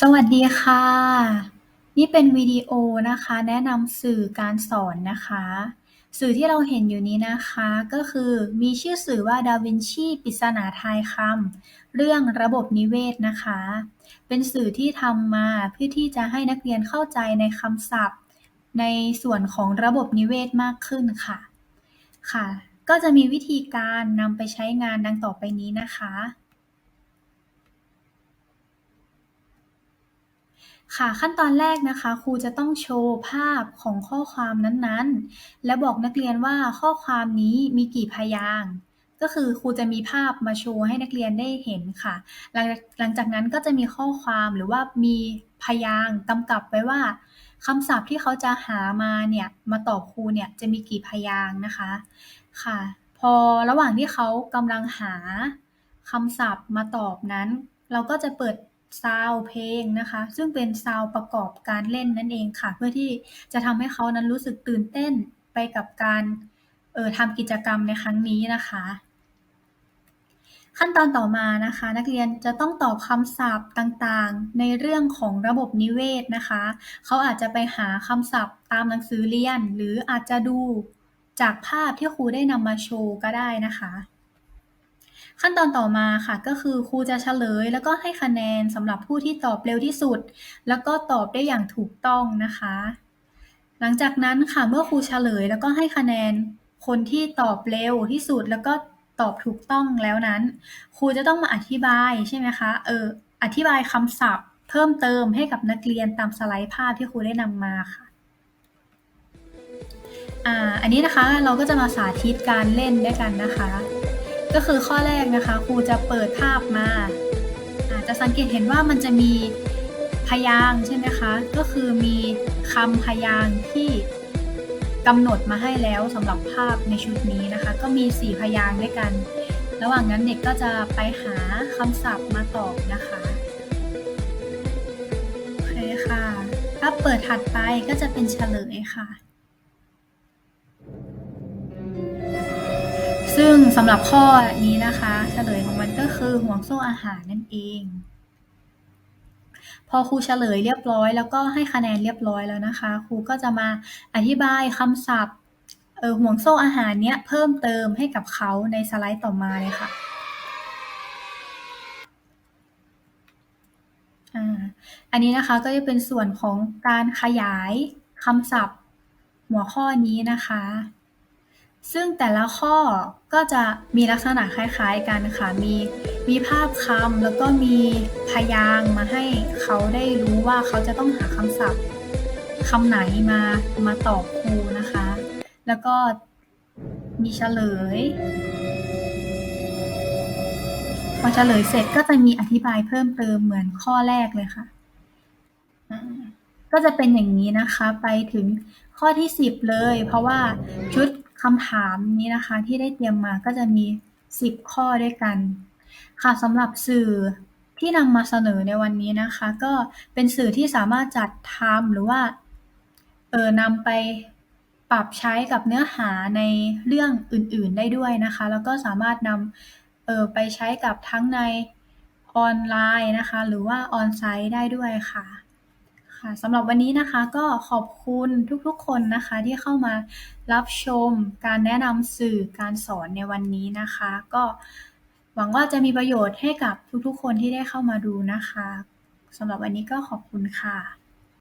สวัสดีค่ะ นี่เป็นวิดีโอนะคะ แนะนำสื่อการสอนนะคะ สื่อที่เราเห็นอยู่นี้นะคะ ก็คือมีชื่อสื่อว่าดาวินชีปริศนาทายคำเรื่องระบบนิเวศนะคะ เป็นสื่อที่ทำมาเพื่อที่จะให้นักเรียนเข้าใจในคำศัพท์ ในส่วนของระบบนิเวศมากขึ้นค่ะค่ะ ก็จะมีวิธีการนำไปใช้งานดังต่อไปนี้นะคะ ค่ะ ขั้นตอนแรกนะคะ ครูจะต้องโชว์ภาพของข้อความนั้นๆ และบอกนักเรียนว่าข้อความนี้มีกี่พยางค์ก็คือครูจะมีภาพมาโชว์ให้นักเรียนได้เห็นค่ะ หลังหลังจากนั้นก็จะมีข้อความหรือว่ามีพยางค์กำกับไว้ว่าคำศัพท์ที่เขาจะหามาเนี่ยมาตอบครูเนี่ยจะมีกี่พยางค์นะคะค่ะ พอระหว่างที่เขากำลังหาคำศัพท์มาตอบนั้น เราก็จะเปิด ซาวเพลงนะคะ ซึ่งเป็นซาวประกอบการเล่นนั่นเองค่ะ เพื่อที่จะทำให้เขานั้นรู้สึกตื่นเต้นไปกับการเออทำกิจกรรมในครั้งนี้นะคะ ขั้นตอนต่อมานะคะ นักเรียนจะต้องตอบคำศัพท์ต่างๆ ในเรื่องของระบบนิเวศนะคะ เขาอาจจะไปหาคำศัพท์ตามหนังสือเรียน หรืออาจจะดูจากภาพที่ครูได้นำมาโชว์ก็ได้นะคะ ขั้นตอนต่อมาค่ะ ก็คือครูจะเฉลย แล้วก็ให้คะแนนสำหรับผู้ที่ตอบเร็วที่สุด แล้วก็ตอบได้อย่างถูกต้องนะคะ หลังจากนั้นค่ะเมื่อครูเฉลย แล้วก็ให้คะแนนคนที่ตอบเร็วที่สุด แล้วก็ตอบถูกต้องแล้วนั้น ครูจะต้องมาอธิบายใช่ไหมคะเอออธิบายคำศัพท์ เพิ่มเติมให้กับนักเรียนตามสไลด์ภาพที่ครูได้นำมาค่ะอ่าอันนี้นะคะเราก็จะมาสาธิตการเล่นด้วยกันนะคะ ก็คือข้อแรกนะคะครูจะเปิดภาพมาอาจจะสังเกตเห็นว่ามันจะมีพยางใช่ไหมคะ ก็คือมีคำพยางที่กำหนดมาให้แล้วสำหรับภาพในชุดนี้นะคะ ก็มี 4 พยางด้วยกัน ระหว่างนั้นเด็กก็จะไปหาคำศัพท์มาตอบนะคะโอเคค่ะถ้าเปิดถัดไปก็จะเป็นเฉลยค่ะ ซึ่งสำหรับข้อนี้นะคะเฉลยของมันก็คือห่วงโซ่อาหารนั่นเอง พอครูเฉลยเรียบร้อย แล้วก็ให้คะแนนเรียบร้อยแล้วนะคะ ครูก็จะมาอธิบายคำศัพท์เออห่วงโซ่อาหารเนี้ยเพิ่มเติมให้กับเขาในสไลด์ต่อมาเลยค่ะอันนี้นะคะก็จะเป็นส่วนของการขยายคำศัพท์หัวข้อนี้นะคะ ซึ่งแต่ละข้อก็จะมีลักษณะคล้ายๆกันค่ะ มีมีภาพคำแล้วก็มีพยางมาให้เขาได้รู้ว่าเขาจะต้องหาคำศัพท์คำไหนมามาตอบครูนะคะ แล้วก็มีเฉลย พอเฉลยเสร็จก็จะมีอธิบายเพิ่มเติมเหมือนข้อแรกเลยค่ะ ก็จะเป็นอย่างนี้นะคะไปถึงข้อที่สิบเลย เพราะว่าชุด คำถามนี้นะคะที่ได้เตรียมมาก็จะมี 10 ข้อด้วยกัน ค่ะสำหรับสื่อที่นำมาเสนอในวันนี้นะคะ ก็เป็นสื่อที่สามารถจัดทำหรือว่าเออนำไปปรับใช้กับเนื้อหาในเรื่องอื่นๆได้ด้วยนะคะ แล้วก็สามารถนำเออไปใช้กับทั้งในออนไลน์นะคะ หรือว่าออนไซต์ได้ด้วยค่ะ ค่ะสำหรับวันนี้นะคะก็ขอบคุณทุกๆคนนะคะที่เข้ามารับชมการแนะนำสื่อการสอนในวันนี้นะคะ ก็หวังว่าจะมีประโยชน์ให้กับทุกๆ คนที่ได้เข้ามาดูนะคะสำหรับวันนี้ก็ขอบคุณค่ะ